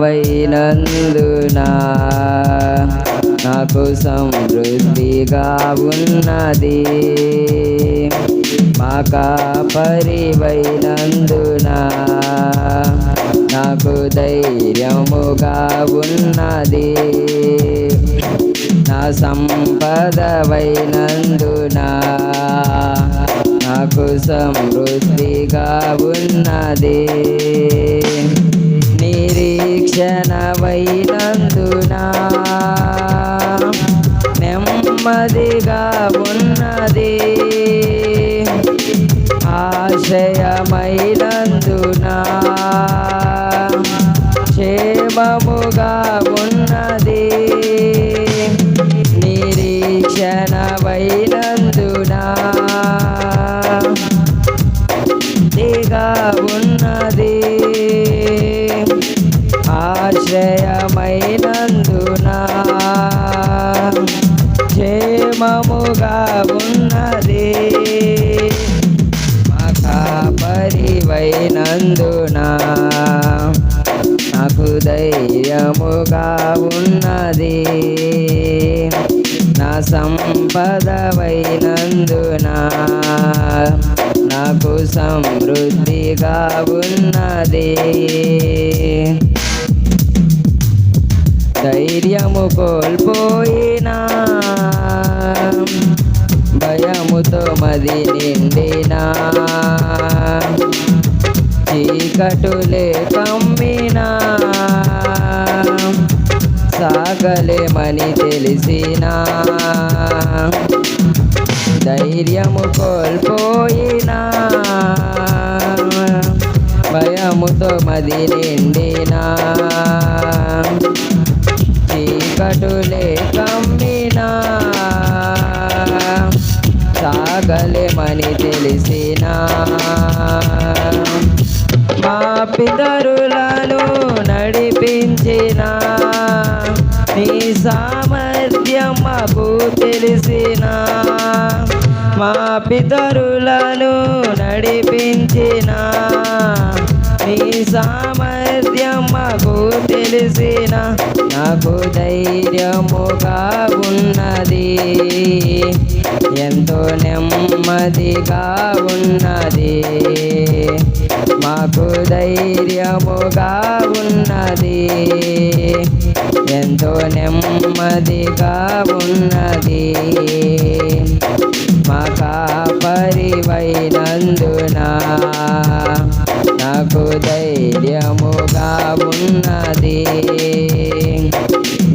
వైనందునా? నాకు సమృద్ధిగా ఉన్నది. మాకా కాపరివైనందునా నాకు ధైర్యముగా ఉన్నది. నా సంపదవైనందునా నాకు సమృద్ధిగా ఉన్నది. నిరీక్షణవైనందునా నెమ్మదిగా ఉన్నది. ఆశయమైనందునా క్షేమముగా ఉన్నది. నిరీక్షణమైన ఆశ్రయమైనందునా క్షేమముగా ఉన్నది మహాపరివైనందున? నాకు ధైర్యముగా ఉన్నది నా సంపదవైనందున? నాకు సమృద్ధిగా ఉన్నది ధైర్యము కోల్పోయినా. భయముతో మది నిండినా. చీకటులే కమ్మినా. సాగలేమని తెలిసినా. ధైర్యము కోల్పోయినా. భయముతో మది నిండినా. కటులే కమ్మినా. సాగలేమని తెలిసినా. మా పితరులను నడిపించిన. నీ సామర్థ్యం మాకు తెలిసిన. మా పితరులను నడిపించిన. నీ సామర్థ్యం మాకు తెలిసిన నాకు ధైర్యముగా ఉన్నది ఎంతో నెమ్మదిగా ఉన్నది. మాకు ధైర్యముగా ఉన్నది ఎంతో నెమ్మదిగా ఉన్నది. మా కాపరివైనందునా నాకు ధైర్యముగా ఉన్నది.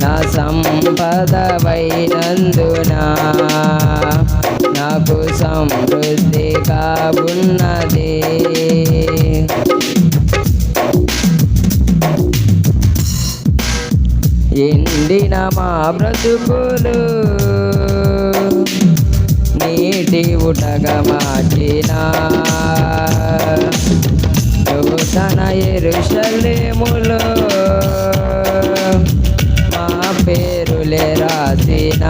నా సంపదవైనందునా నాకు సమృద్ధిగా ఉన్నది ఎండిన మా బ్రతుకులు నీటి ఉటగ మార్చిన తన ఎరుషలేములో మా పేరులే రాసిన.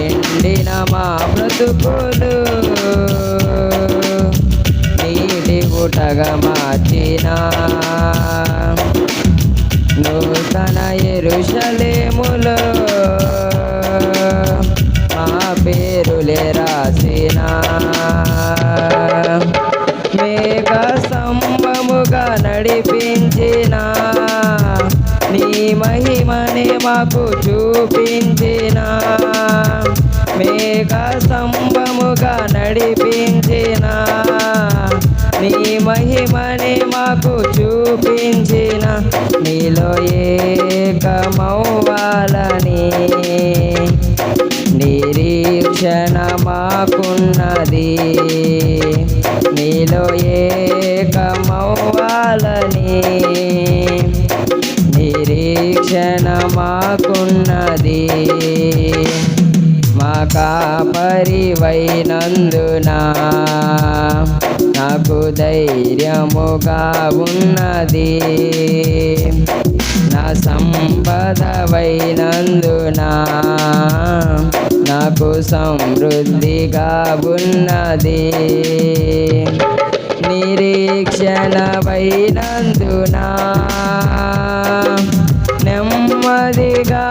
ఎండిన మా బ్రతుకులు నీటి ఉటగా మార్చిన. నూతన ఎరుషలేములో మా పేరులే నడిపించిన నీ మహిమని మాకు చూపించిన? మేఘ స్తంభముగా నడిపించిన? నీ మహిమని మాకు చూపించిన? నీలో ఏకమవ్వాలని నిరీక్షణ మాకు నందున? నాకు ధైర్యముగా ఉన్నది నా సంపదవైనందున నాకు సమృద్ధిగా ఉన్నది నిరీక్షణవైనందున నెమ్మదిగా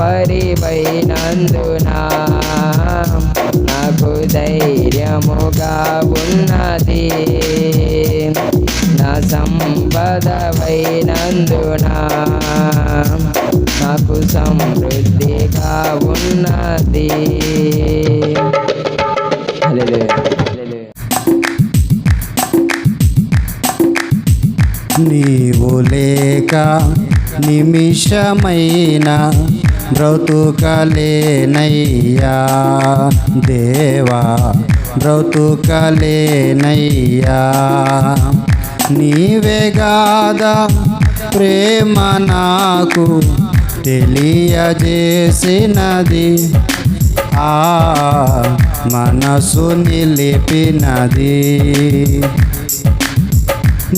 మకా నాకు ధైర్యముగా ఉన్నది. నా సంపదవైనందున? నాకు సమృద్ధిగా ఉన్నది. నీవు లేక నిమిషమైన బ్రతుకలేనయ్యా దేవా బ్రతుకలేనయ్యా. నీవేగాదా ప్రేమ నాకు తెలియజేసినది. ఆ మనసు నిలిపినది.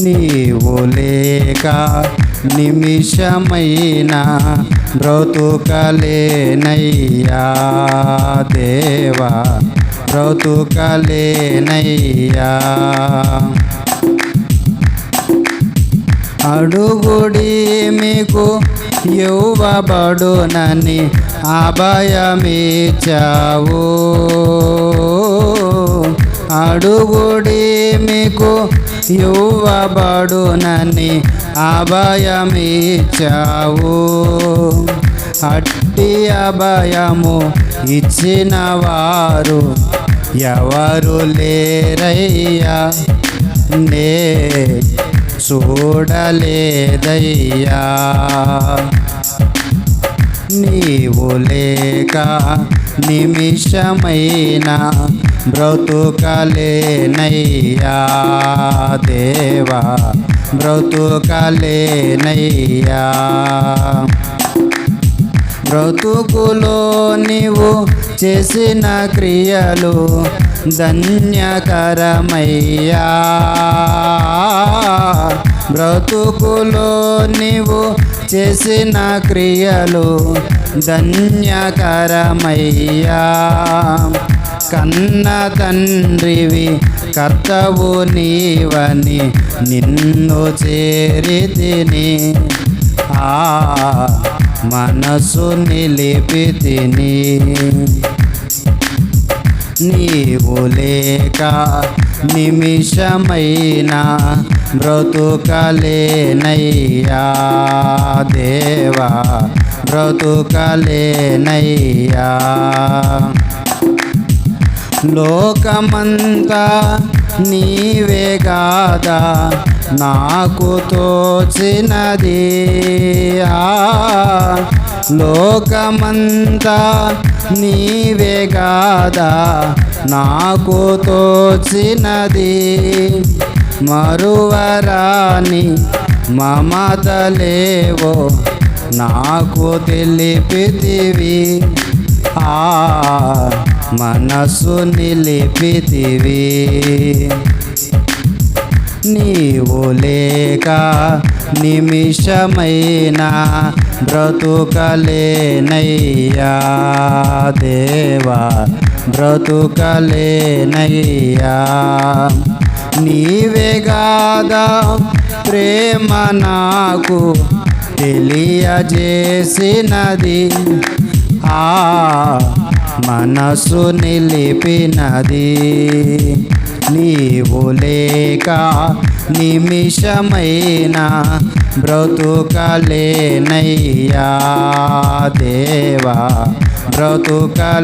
నీవు లేక నిమిషమైన బ్రతుకలేనయ్యా దేవా బ్రతుకలేనయ్యా. అడుగుడి మీకు యువబడునని అభయమిచ్చావు. అడుగుడి మీకు యువబడునని అభయమిచ్చావు. అట్టి అభయము ఇచ్చిన వారు ఎవరు లేరయ్యా? నే చూడలేదయ్యా. నీవు లేక నిమిషమైన బ్రతుకలేనయ్యా. దేవా బ్రతుకలేనయ్యా. బ్రతుకులో నీవు చేసిన క్రియలు ధన్యకరమయ్యా. బ్రతుకులో నీవు చేసిన క్రియలు ధన్యకరమయ్యా. కన్న తండ్రివి కర్తవు నీవని నిన్ను చేరితిని. ఆ మనసు నిలిపి తిని నీవు లేక నిమిషమైన బ్రతుకలేనయ్యా దేవా బ్రతుకలేనయ్యా. లోకమంతా నీవే కాదా నాకు తోచినది. లోకమంతా నీవే కాదా నాకు తోచినది. మరువరాని మమతలేవో నాకు తెలిపితివి. ఆ మనసు నిలిపితివి. నీవు లేక నిమిషమైన బ్రతుకలేనయ్యా దేవా బ్రతుకలేనయ్యా. నీవేగాదా ప్రేమ నాకు తెలియజేసినది. ఆ మనసు నిలిపినది నీవు లేక నిమిషమైన బ్రతుకలేనయ్యా దేవా బ్రతుకలేనయ్యా.